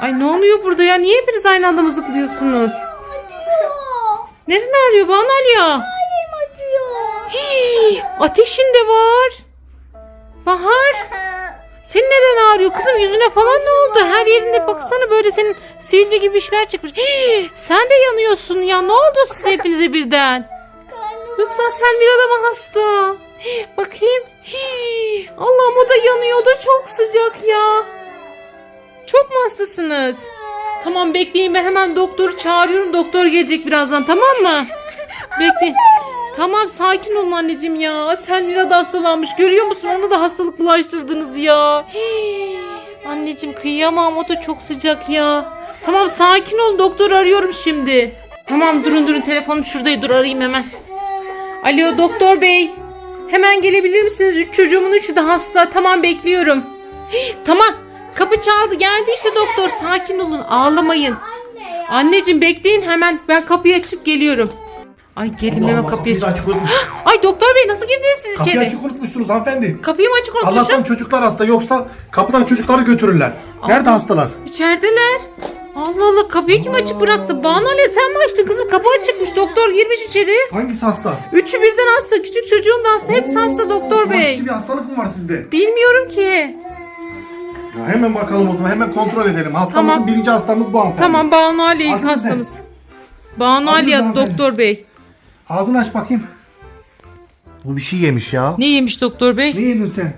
Ay ne oluyor burada ya? Niye hepiniz aynı anda mızıklıyorsunuz? Neren ağrıyor Banu Alya? Hii, ateşin de var. Bahar senin neden ağrıyor? Kızım yüzüne falan ne oldu? Her yerinde baksana böyle senin sivilce gibi işler çıkmış. Hii, sen de yanıyorsun ya. Ne oldu size hepinize birden? Yoksa sen bir adama hasta. Hii, bakayım. Hii, Allah'ım o da yanıyor. O da çok sıcak ya. Çok mu hastasınız? Tamam bekleyin ben hemen doktoru çağırıyorum. Doktor gelecek birazdan tamam mı? Bekleyin. Tamam sakin olun anneciğim ya. Selmira da hastalanmış. Görüyor musun? Onu da hastalık bulaştırdınız ya. Anneciğim kıyamam. O da çok sıcak ya. Tamam sakin olun. Doktor arıyorum şimdi. Tamam durun durun. Telefonum şuradaydı. Dur arayayım hemen. Alo doktor bey. Hemen gelebilir misiniz? Üç çocuğumun üçü de hasta. Tamam bekliyorum. Tamam. Kapı çaldı. Geldi işte doktor. Sakin olun. Ağlamayın. Anneciğim bekleyin hemen. Ben kapıyı açıp geliyorum. Ay gelin hemen kapıyı kapıyı da aç. açık unutmuş. Ay doktor bey nasıl girdiniz siz Kapıyı içeri? açık unutmuşsunuz hanımefendi. Kapıyı mı açık Allah'tan unutmuşum? çocuklar hasta yoksa kapıdan çocukları götürürler. Nerede hastalar? İçerideler. Allah Allah kapıyı kim açık bıraktı? Banu Ale sen mi açtın kızım? Kapı açıkmış. Doktor girmiş içeri. Hangisi hasta? Üçü birden hasta. Küçük çocuğum da hasta. Hepsi hasta doktor bey. Bulaşıcı bir hastalık mı var sizde? Bilmiyorum ki. Ya hemen bakalım o zaman hemen kontrol edelim. Hastamızın Tamam. birinci hastamız bu hanımefendi. Tamam Banu Ali ilk Adınız ne? hastamız. Banu Ali ne adı doktor bey. Ağzını aç bakayım. Bu bir şey yemiş ya. Ne yemiş doktor Ne bey? yedin sen?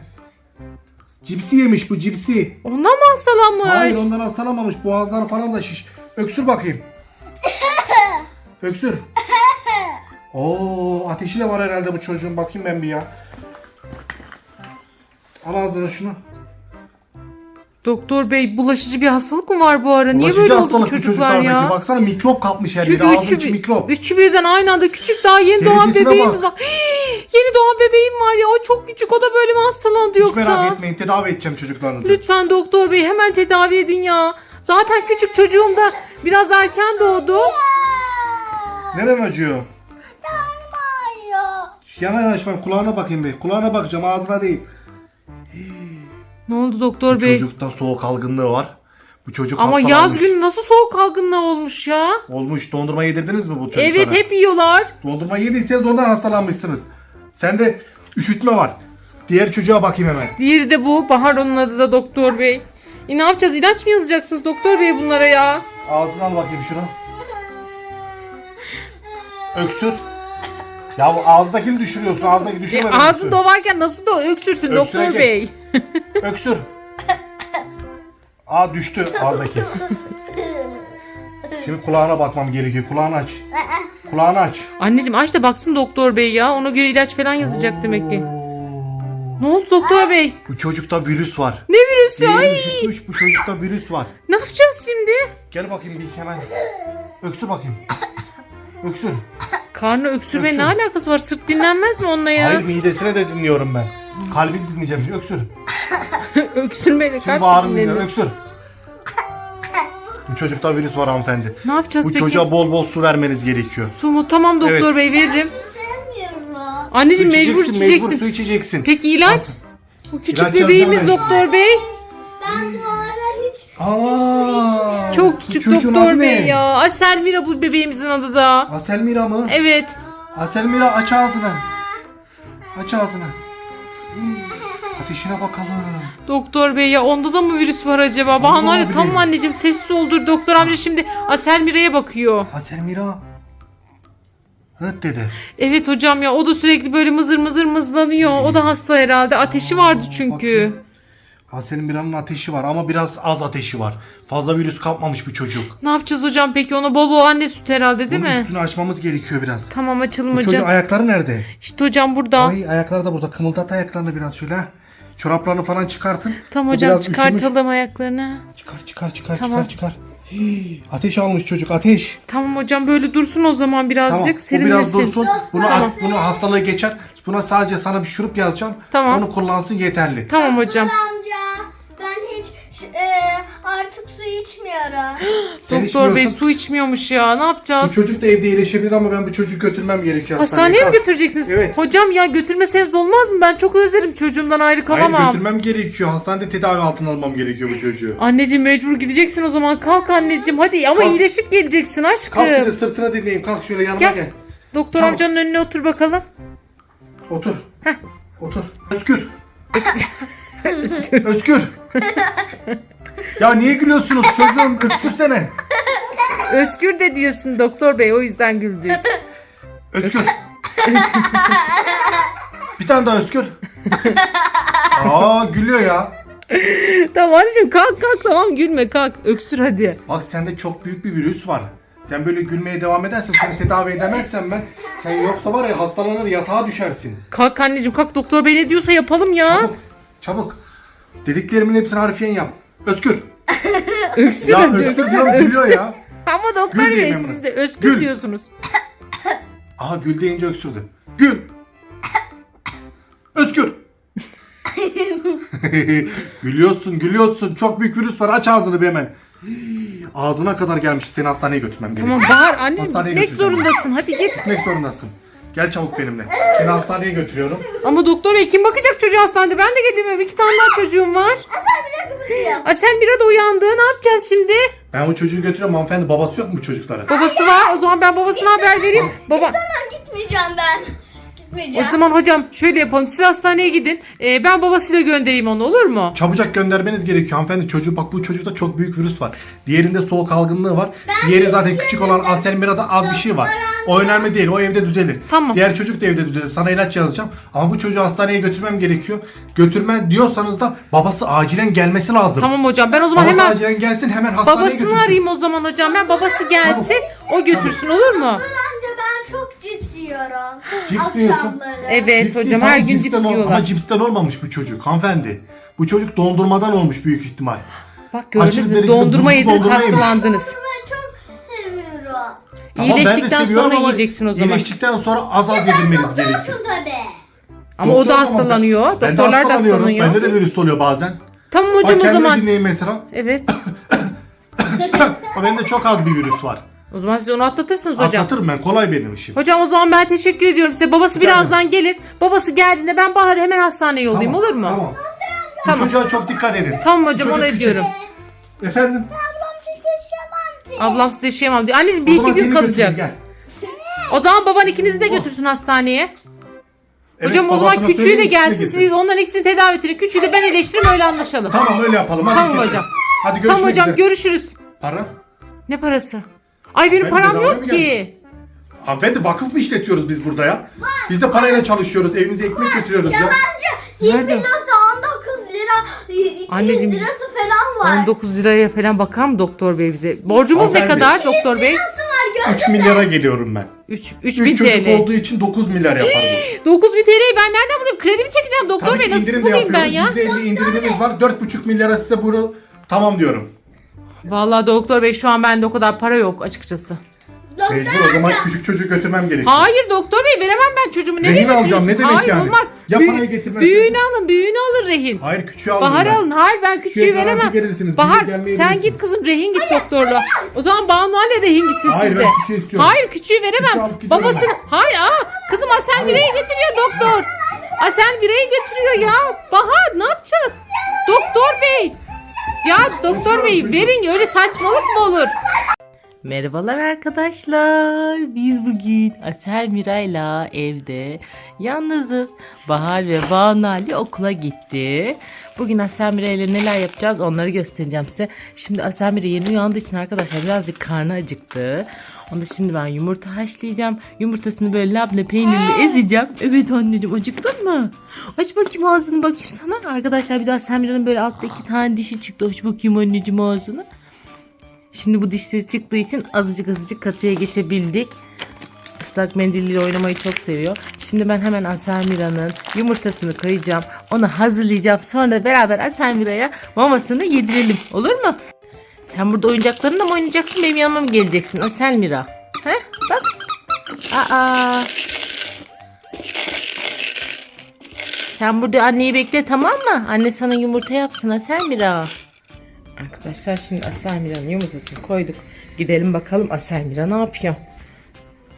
Cipsi yemiş bu cipsi. Ondan mı hastalanmış? Hayır ondan hastalanmamış. Boğazları falan da şiş. Öksür bakayım. Öksür. Oo ateşi de var herhalde bu çocuğun. Bakayım ben bir ya. Al ağzına şunu. Doktor bey bulaşıcı bir hastalık mı var bu ara? Niye Bulaşıcı böyle oldu bu hastalık bu çocuklar çocuklardaki. ya? Baksana mikrop kapmış her Çünkü yeri. Ağzı üçü, içi mikrop. üçü birden aynı anda küçük daha yeni doğan bebeğimiz var. Hii, yeni doğan bebeğim var ya o çok küçük o da böyle mi hastalandı Hiç yoksa? merak etmeyin tedavi edeceğim çocuklarınızı. Lütfen doktor bey hemen tedavi edin ya. Zaten küçük çocuğum da biraz erken doğdu. Neren acıyor? Yana açma kulağına bakayım bir. Kulağına bakacağım ağzına değil. Ne oldu doktor bey? Çocukta soğuk algınlığı var. Bu çocuk Ama hastalanmış. yaz günü nasıl soğuk algınlığı olmuş ya? Olmuş. Dondurma yedirdiniz mi bu çocuklara? Evet hep yiyorlar. Dondurma yediyseniz ondan hastalanmışsınız. Sende üşütme var. Diğer çocuğa bakayım hemen. Diğeri de bu. Bahar onun adı da doktor bey. E ne yapacağız? İlaç mı yazacaksınız doktor bey bunlara ya? Ağzına al bakayım şunu. Öksür. Ya bu ağızdakini düşürüyorsun. Ağızdaki E, düşürmeden ağzında o varken nasıl da öksürsün doktor Öksürecek. bey? Öksür. Aa düştü ağızdaki. Şimdi kulağına bakmam gerekiyor. Kulağını aç. Kulağını aç. Anneciğim aç da baksın doktor bey ya. Ona göre ilaç falan yazacak demek ki. Ne oldu doktor bey? Bu çocukta virüs var. Ne virüsü? Ay! Yeni üşütmüş bu çocukta virüs var. Ne yapacağız şimdi? Gel bakayım bir hemen. Öksür bakayım. Öksür. Karnı öksürme ne alakası var? Sırt dinlenmez mi onunla ya? Hayır midesine de dinliyorum ben. Kalbini dinleyeceğim. Öksür. Öksürmeyle Şimdi kalp dinlenir. dinle. Öksür. Bu çocukta virüs var hanımefendi. Ne yapacağız Bu peki? çocuğa bol bol su vermeniz gerekiyor. Su mu? Tamam doktor Evet. bey veririm. Sevmiyorum. Anneciğim Su mecbur içeceksin, içeceksin. Mecbur su içeceksin. Peki ilaç? Nasıl? Bu küçük İlaç bebeğimiz ben. doktor bey. Ben bu ara hiç Aa, Çok küçük çocuğun doktor adı bey ne? ya. Ay Selmira bu bebeğimizin adı da. Aselmira mı? Evet. Aselmira aç ağzını. Aç ağzını. Hmm, Ateşine bakalım. Doktor bey ya onda da mı virüs var acaba? Bana var ya olabilir. tamam anneciğim sessiz ol dur. Doktor amca şimdi Aselmira'ya bakıyor. Aselmira. Hıt dedi. Evet hocam ya o da sürekli böyle mızır mızır mızlanıyor. O da hasta herhalde. Ateşi vardı çünkü. bakayım. Aselmira'nın ateşi var ama biraz az ateşi var. Fazla virüs kapmamış bu çocuk. Ne yapacağız hocam peki? Ona bol bol anne süt herhalde değil Bunun mi? üstünü açmamız gerekiyor biraz. Tamam açalım Bu hocam. çocuğun ayakları nerede? İşte hocam burada. Ay ayakları da burada. Kımıldat ayaklarını biraz şöyle. ha. Çoraplarını falan çıkartın. Tamam Bu hocam biraz üşümüş. çıkartalım ayaklarını. Çıkar çıkar çıkar Tamam. çıkar çıkar. Hii, ateş almış çocuk ateş. Tamam hocam böyle dursun o zaman Tamam. birazcık Bu serinlesin. biraz dursun. Bunu Tamam. at, bunu hastalığı geçer. Buna sadece sana bir şurup yazacağım. Tamam. Onu kullansın yeterli. Tamam hocam. amca e, artık su içmiyorum. Sen Doktor bey içmiyorsun. su içmiyormuş ya. Ne Bu yapacağız? çocuk da evde iyileşebilir ama ben bu çocuğu götürmem gerekiyor Hastaneye mi Kalk. götüreceksiniz? Evet. Hocam ya götürmeseniz de olmaz mı? Ben çok özlerim çocuğumdan ayrı Hayır kalamam. götürmem gerekiyor. Hastanede tedavi altına almam gerekiyor bu çocuğu. Anneciğim mecbur gideceksin o zaman. Kalk anneciğim hadi ama Kalk. iyileşip geleceksin aşkım. Kalk bir de sırtına dinleyeyim. Kalk şöyle yanıma Gel. gel. Doktor Çabuk. amcanın önüne otur bakalım. Otur. Otur. Özgür. Özgür. Ya niye gülüyorsunuz çocuğum? Öksürsene. Özgür de diyorsun doktor bey o yüzden güldük. Özgür. bir tane daha Özgür. Aa gülüyor ya. tamam anneciğim kalk kalk tamam gülme kalk. Öksür hadi. Bak sende çok büyük bir virüs var. Sen böyle gülmeye devam edersen seni tedavi edemezsem ben sen yoksa var ya hastalanır yatağa düşersin. Kalk anneciğim kalk doktor bey ne diyorsa yapalım ya. Çabuk. Çabuk. Dediklerimin hepsini harfiyen yap. Özgür. Öksür Ya öksür öksür. diyorum gülüyor öksür. ya. Ama doktor Gül bey diyeyim siz de özgür Gül. diyorsunuz. Aha gül deyince öksürdü. Gül. Özgür. gülüyorsun gülüyorsun. Çok büyük virüs var. Aç ağzını bir hemen. Ağzına kadar gelmiş. Seni hastaneye götürmem gerekiyor. Tamam Bahar anne Hastaneye gitmek götüreceğim. zorundasın hadi git. Gitmek zorundasın. Gel çabuk benimle. Seni hastaneye götürüyorum. Ama doktor bey kim bakacak çocuğa hastanede? Ben de geleyim iki tane daha çocuğum var. Asel Mira da uyandı ne yapacağız şimdi? Ben bu çocuğu götürüyorum. Hanımefendi babası yok mu bu çocukların? Babası var o zaman ben babasına haber vereyim. Baba Ben gitmeyeceğim ben. O Gitmeyeceğim. zaman hocam şöyle yapalım siz hastaneye gidin. Ee, ben babasıyla göndereyim onu olur mu? Çabucak göndermeniz gerekiyor hanımefendi. Çocuğu bak bu çocukta çok büyük virüs var. Diğerinde soğuk algınlığı var. Diğeri zaten küçük olan Aselmira'da az bir şey var. O önemli değil. O evde düzelir. Tamam. Diğer çocuk da evde düzelir. Sana ilaç yazacağım. Ama bu çocuğu hastaneye götürmem gerekiyor. Götürme diyorsanız da babası acilen gelmesi lazım. Tamam hocam ben o zaman Babası hemen acilen gelsin hemen hastaneye babasını götürsün. arayayım o zaman hocam. Ben babası gelsin o götürsün olur mu? Amca ben çok yiyorum. Cips mi yiyorsun? Akşamları. Evet Cipsi hocam her gün cipsten cips ol- yiyorlar. Ama cipsten olmamış bu çocuk hanımefendi. Bu çocuk dondurmadan olmuş büyük ihtimal. Bak gördünüz Aşırı mü derecede dondurma buzlu yediniz dondurma yemiş. hastalandınız. Ben çok seviyorum. Tamam, ben de İyileştikten seviyorum sonra ama yiyeceksin o zaman. İyileştikten sonra az az yedirmeniz gerekiyor. Doktorsun tabii. Ama o Doktor da hastalanıyor. ben- ben de Doktorlar da hastalanıyorum. hastalanıyor. Bende de virüs oluyor bazen. Tamam Bak hocam o kendimi zaman. dinleyin mesela. Evet. Ama bende çok az bir virüs var. O zaman siz onu atlatırsınız hocam. Atlatırım ben. Kolay benim işim. Hocam o zaman ben teşekkür ediyorum size. Babası Rica birazdan gelir. Babası geldiğinde ben Bahar'ı hemen hastaneye yollayayım olur mu? Tamam. Tamam. Bu çocuğa çok dikkat edin. Tamam hocam Çocuk onu küçük. ediyorum. Efendim? Ablam süt yaşamam ki. Ablam size yaşayamam diyor. Anneciğim bir iki gün kalacak. Gel. O zaman baban ikinizi de götürsün hastaneye. Evet, hocam o zaman babasına küçüğü de söyleyin, gelsin. Siz onların ikisini tedavi edin. Küçüğü de ben iyileştiririm öyle anlaşalım. Tamam öyle yapalım. Hadi Tamam götür. hocam. Hadi görüşmek Tamam hocam üzere. görüşürüz. Para? Ne parası? Ay benim Ben param bedavaya yok mı ki. Hanımefendi vakıf mı işletiyoruz biz burada ya? Biz de parayla çalışıyoruz. Evimize ekmek götürüyoruz ya. Nerede? 1 kilosu 19 lira. 200 Anneciğim, lirası falan var. 19 liraya falan bakar mı doktor bey bize? Borcumuz ne Hanımefendi. kadar doktor bey? Var gör. 3 milyara geliyorum ben. 3 3 3000 çocuk TL. olduğu için 9 milyar yapar bu. 9000 TL'yi ben nereden bulayım? Kredi mi çekeceğim doktor Tabii bey? ki Nasıl indirim de bulayım ben yapıyoruz. ya? %50 indirimimiz var. 4,5 milyara size bunu tamam diyorum. Vallahi doktor bey şu an bende o kadar para yok açıkçası. Doktor Mecbur o zaman küçük çocuğu götürmem gerekiyor. Hayır doktor bey veremem ben çocuğumu. Nereye Rehin alacağım, götürüyorsun? ne demek Hayır, yani? olmaz. Ya Büyü- parayı getirmezsen- Büyüğünü alın büyüğünü alın rehin. Hayır küçüğü aldım Bahar ben. alın. Hayır ben küçüğü Küçüğe garanti veremem. verirsiniz, Bahar sen gelmeyebilirsiniz. git kızım rehin git doktorla. O zaman Banu'yla rehin gitsin Hayır, sizde. ben küçüğü istiyorum. Hayır küçüğü Küçüğü veremem. alıp gidiyorum Babasını. Hayır aa, kızım Asel bireyi getiriyor doktor. Asel bireyi götürüyor ya. Bahar ne yapacağız? Ya doktor bey verin öyle saçmalık mı olur? Merhabalar arkadaşlar. Biz bugün Asel Miray'la evde yalnızız. Bahar ve Banu Ali okula gitti. Bugün Asel Miray ile neler yapacağız onları göstereceğim size. Şimdi Asel Miray yeni uyandığı için arkadaşlar birazcık karnı acıktı. Onu şimdi ben yumurta haşlayacağım. Yumurtasını böyle labne peynirle ezeceğim. Evet anneciğim acıktın mı? Aç bakayım ağzını bakayım sana. Arkadaşlar bir daha Asel Miray'ın böyle altta iki tane dişi çıktı. Aç bakayım anneciğim ağzını. Şimdi bu dişleri çıktığı için azıcık azıcık katıya geçebildik. Islak mendiliyle oynamayı çok seviyor. Şimdi ben hemen Aselmira'nın yumurtasını koyacağım. Onu hazırlayacağım. Sonra beraber Aselmira'ya mamasını yedirelim. Olur mu? Sen burada oyuncaklarınla mı oynayacaksın? Benim yanıma mı geleceksin Aselmira? He? Bak. Aa. Sen burada anneyi bekle tamam mı? Anne sana yumurta yapsın Aselmira. Arkadaşlar şimdi Aselmira'nın yumurtasını koyduk. Gidelim bakalım Aselmira ne yapıyor?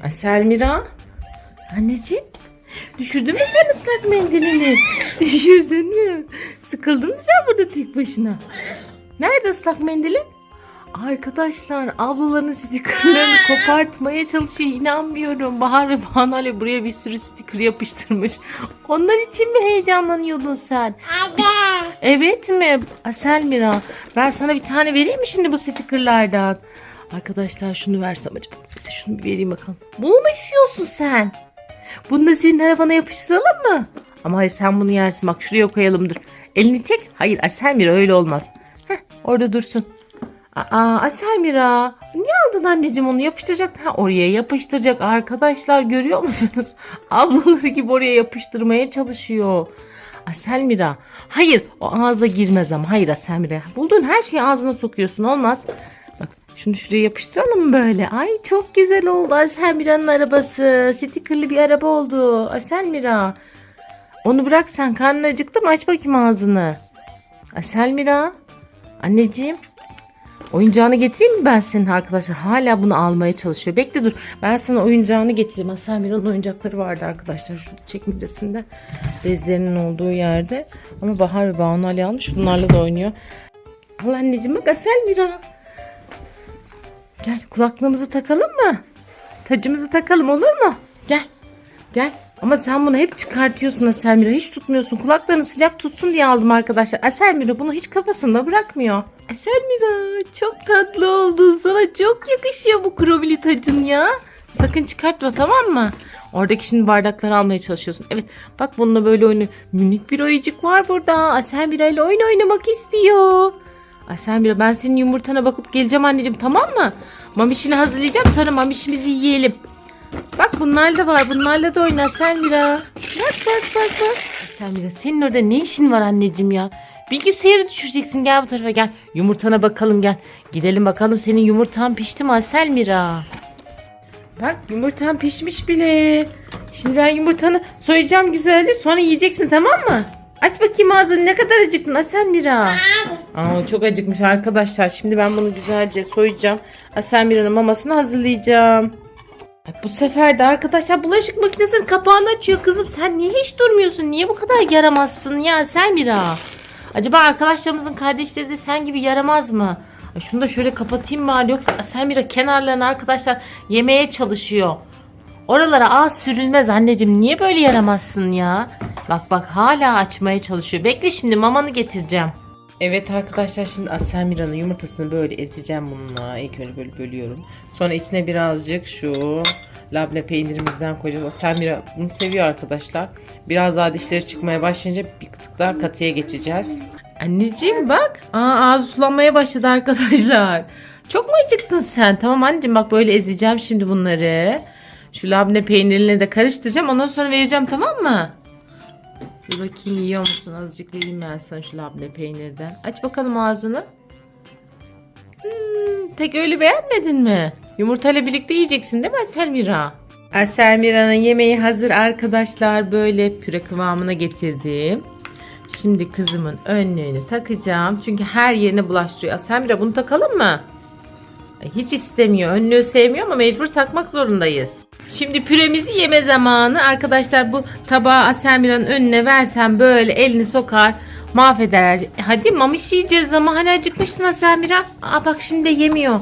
Aselmira? Anneciğim? Düşürdün mü sen ıslak mendilini? Düşürdün mü? Sıkıldın mı sen burada tek başına? Nerede ıslak mendilin? Arkadaşlar ablaların stikerlerini kopartmaya çalışıyor. İnanmıyorum. Bahar ve Banu Ali buraya bir sürü stiker yapıştırmış. Onlar için mi heyecanlanıyordun sen? Evet mi? Asel Mira. Ben sana bir tane vereyim mi şimdi bu stikerlerden? Arkadaşlar şunu versem acaba. Size şunu bir vereyim bakalım. Bunu mu istiyorsun sen? Bunu da senin arabana yapıştıralım mı? Ama hayır sen bunu yersin. Bak şuraya koyalım dur. Elini çek. Hayır Asel Mira öyle olmaz. Heh, orada dursun. Aa Asel Mira. Niye aldın anneciğim onu yapıştıracak? Ha, oraya yapıştıracak. Arkadaşlar görüyor musunuz? Ablaları gibi oraya yapıştırmaya çalışıyor. Aselmira. Hayır o ağza girmez ama. Hayır Aselmira. Bulduğun her şeyi ağzına sokuyorsun olmaz. Bak şunu şuraya yapıştıralım böyle? Ay çok güzel oldu Aselmira'nın arabası. Stikerli bir araba oldu. Aselmira. Onu bırak sen karnın acıktı mı? Aç bakayım ağzını. Aselmira. Anneciğim. Oyuncağını getireyim mi ben senin arkadaşlar? Hala bunu almaya çalışıyor. Bekle dur. Ben sana oyuncağını getireyim. Aselmira'nın oyuncakları vardı arkadaşlar. Şurada çekmecesinde. Bezlerinin olduğu yerde. Ama Bahar ve Banu Ali almış. Bunlarla da oynuyor. Al anneciğim bak Aselmira. Gel kulaklığımızı takalım mı? Tacımızı takalım olur mu? Gel. Gel. Ama sen bunu hep çıkartıyorsun Aselmira. Hiç tutmuyorsun. Kulaklarını sıcak tutsun diye aldım arkadaşlar. Aselmira bunu hiç kafasında bırakmıyor. Aselmira çok tatlı oldun. Sana çok yakışıyor bu krobili tacın ya. Sakın çıkartma tamam mı? Oradaki şimdi bardakları almaya çalışıyorsun. Evet bak bununla böyle oyunu. Minik bir oyuncuk var burada. Aselmira ile oyun oynamak istiyor. Aselmira ben senin yumurtana bakıp geleceğim anneciğim tamam mı? Mamişini hazırlayacağım sonra mamişimizi yiyelim. Bak bunlar da var. Bunlarla da oyna Selmira. Bak bak bak bak. Selmira senin orada ne işin var anneciğim ya? Bilgisayarı düşüreceksin. Gel bu tarafa gel. Yumurtana bakalım gel. Gidelim bakalım senin yumurtan pişti mi Selmira? Bak yumurtan pişmiş bile. Şimdi ben yumurtanı soyacağım güzelce sonra yiyeceksin tamam mı? Aç bakayım ağzını ne kadar acıktın Aselmira. Aa, çok acıkmış arkadaşlar. Şimdi ben bunu güzelce soyacağım. Aselmira'nın mamasını hazırlayacağım. Ay, Bu sefer de arkadaşlar bulaşık makinesinin kapağını açıyor kızım. Sen niye hiç durmuyorsun? Niye bu kadar yaramazsın ya Selmira? Acaba arkadaşlarımızın kardeşleri de sen gibi yaramaz mı? Şunu da şöyle kapatayım bari yoksa Selmira kenarlarına arkadaşlar yemeye çalışıyor. Oralara ağız sürülmez anneciğim. Niye böyle yaramazsın ya? Bak bak hala açmaya çalışıyor. Bekle şimdi mamanı getireceğim. Evet arkadaşlar şimdi Aselmira'nın yumurtasını böyle ezeceğim bununla. İlk önce böyle bölüyorum. Sonra içine birazcık şu labne peynirimizden koyacağız. Aselmira bunu seviyor arkadaşlar. Biraz daha dişleri çıkmaya başlayınca bir tık daha katıya geçeceğiz. Anneciğim bak. Aa, ağzı sulanmaya başladı arkadaşlar. Çok mu acıktın sen? Tamam anneciğim bak böyle ezeceğim şimdi bunları. Şu labne peynirini de karıştıracağım. Ondan sonra vereceğim tamam mı? Bir bakayım yiyor musun? Azıcık vereyim ben sana şu labne peynirden. Aç bakalım ağzını. Hmm, tek öyle beğenmedin mi? Yumurtayla birlikte yiyeceksin değil mi Selmira? Selmira'nın yemeği hazır arkadaşlar. Böyle püre kıvamına getirdim. Şimdi kızımın önlüğünü takacağım. Çünkü her yerine bulaştırıyor. Selmira bunu takalım mı? Hiç istemiyor. Önlüğü sevmiyor ama mecbur takmak zorundayız. Şimdi püremizi yeme zamanı. Arkadaşlar bu tabağı Aselmira'nın önüne versem böyle elini sokar mahveder. Hadi mamiş yiyeceğiz ama hani acıkmışsın Aselmira. Aa bak şimdi de yemiyor.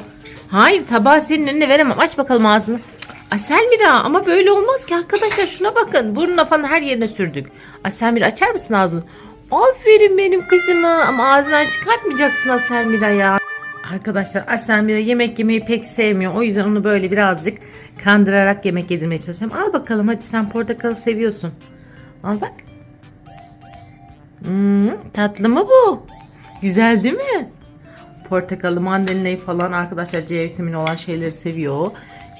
Hayır tabağı senin önüne veremem. Aç bakalım ağzını. Aselmira ama böyle olmaz ki arkadaşlar şuna bakın. Burnuna falan her yerine sürdük. Aselmira açar mısın ağzını? Aferin benim kızıma ama ağzından çıkartmayacaksın Aselmira ya. Arkadaşlar Aselmira yemek yemeyi pek sevmiyor. O yüzden onu böyle birazcık kandırarak yemek yedirmeye çalışacağım. Al bakalım hadi sen portakalı seviyorsun. Al bak. Hmm, tatlı mı bu? Güzel değil mi? Portakalı, mandalinayı falan arkadaşlar C vitamini olan şeyleri seviyor.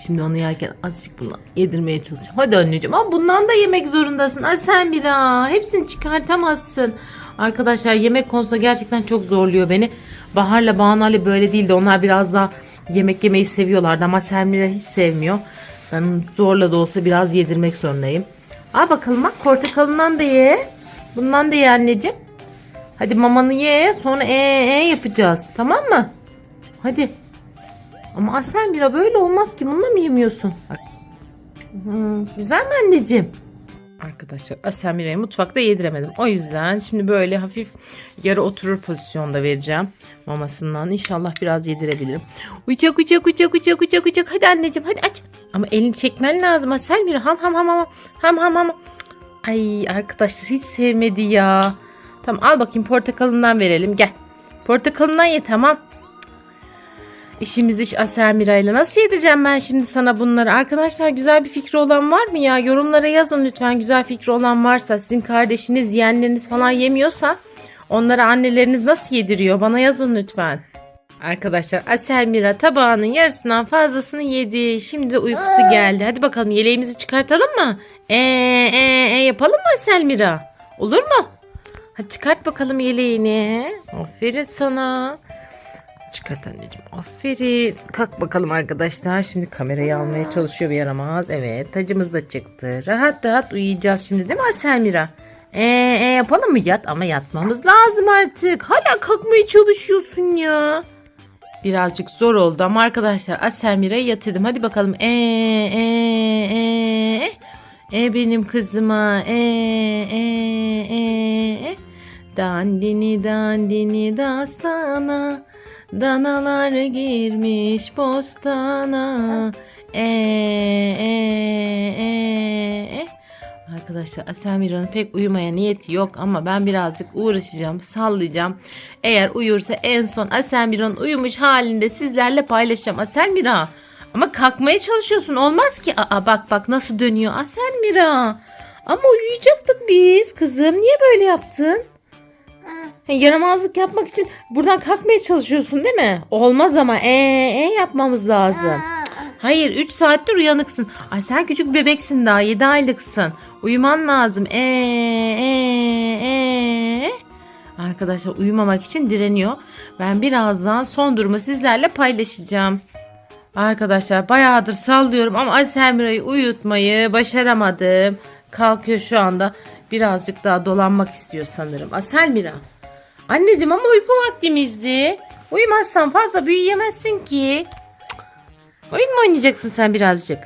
Şimdi onu yerken azıcık bundan yedirmeye çalışacağım. Hadi anneciğim ama bundan da yemek zorundasın. Aselmira hepsini çıkartamazsın. Arkadaşlar yemek konusunda gerçekten çok zorluyor beni. Bahar'la Banu Ali böyle değildi. Onlar biraz daha yemek yemeyi seviyorlardı ama Selmira hiç sevmiyor. Ben zorla da olsa biraz yedirmek zorundayım. Al bakalım bak portakalından da ye. Bundan da ye anneciğim. Hadi mamanı ye sonra ee ee yapacağız tamam mı? Hadi. Ama Asel Mira böyle olmaz ki bununla mı yemiyorsun? Hmm, güzel mi anneciğim? Arkadaşlar Asemira'yı mutfakta yediremedim. O yüzden şimdi böyle hafif yarı oturur pozisyonda vereceğim mamasından. İnşallah biraz yedirebilirim. Uçak uçak uçak uçak uçak uçak. Hadi anneciğim hadi aç. Ama elini çekmen lazım Asemira. Ham ham ham ham. Ham ham ham. Ay arkadaşlar hiç sevmedi ya. Tamam al bakayım portakalından verelim gel. Portakalından ye tamam. İşimiz iş Asemira ile. Nasıl yedireceğim ben şimdi sana bunları? Arkadaşlar güzel bir fikri olan var mı ya? Yorumlara yazın lütfen güzel fikri olan varsa. Sizin kardeşiniz, yeğenleriniz falan yemiyorsa onlara anneleriniz nasıl yediriyor? Bana yazın lütfen. Arkadaşlar Aselmira tabağının yarısından fazlasını yedi. Şimdi de uykusu geldi. Hadi bakalım yeleğimizi çıkartalım mı? Ee, ee, ee, yapalım mı Aselmira? Olur mu? Hadi çıkart bakalım yeleğini. Aferin sana. Çıkart anneciğim. Aferin. Kalk bakalım arkadaşlar. Şimdi kamerayı almaya çalışıyor bir yaramaz. Evet tacımız da çıktı. Rahat rahat uyuyacağız şimdi değil mi Aselmira? Ee, ee, yapalım mı? Yat ama yatmamız lazım artık. Hala kalkmaya çalışıyorsun ya. Birazcık zor oldu ama arkadaşlar Aselmira'yı yatırdım. Hadi bakalım. Ee, ee, ee. E benim kızıma. Ee, ee, ee. Dandini dandini dastana. Danalar girmiş bostana. E, e, e. Arkadaşlar Aselmira'nın pek uyumaya niyeti yok ama ben birazcık uğraşacağım, sallayacağım. Eğer uyursa en son Aselmira'nın uyumuş halinde sizlerle paylaşacağım. Aselmira ama kalkmaya çalışıyorsun olmaz ki. Aa bak bak nasıl dönüyor Aselmira. Ama uyuyacaktık biz kızım. Niye böyle yaptın? Ha, yaramazlık yapmak için buradan kalkmaya çalışıyorsun değil mi? Olmaz ama ee, ee yapmamız lazım. Hayır 3 saattir uyanıksın. Ay sen küçük bebeksin daha 7 aylıksın. Uyuman lazım. Ee, ee, ee. Arkadaşlar uyumamak için direniyor. Ben birazdan son durumu sizlerle paylaşacağım. Arkadaşlar bayağıdır sallıyorum ama Aselmira'yı uyutmayı başaramadım. Kalkıyor şu anda. Birazcık daha dolanmak istiyor sanırım. Aselmira. Anneciğim ama uyku vaktimizdi. Uyumazsan fazla büyüyemezsin ki. Oyun mu oynayacaksın sen birazcık?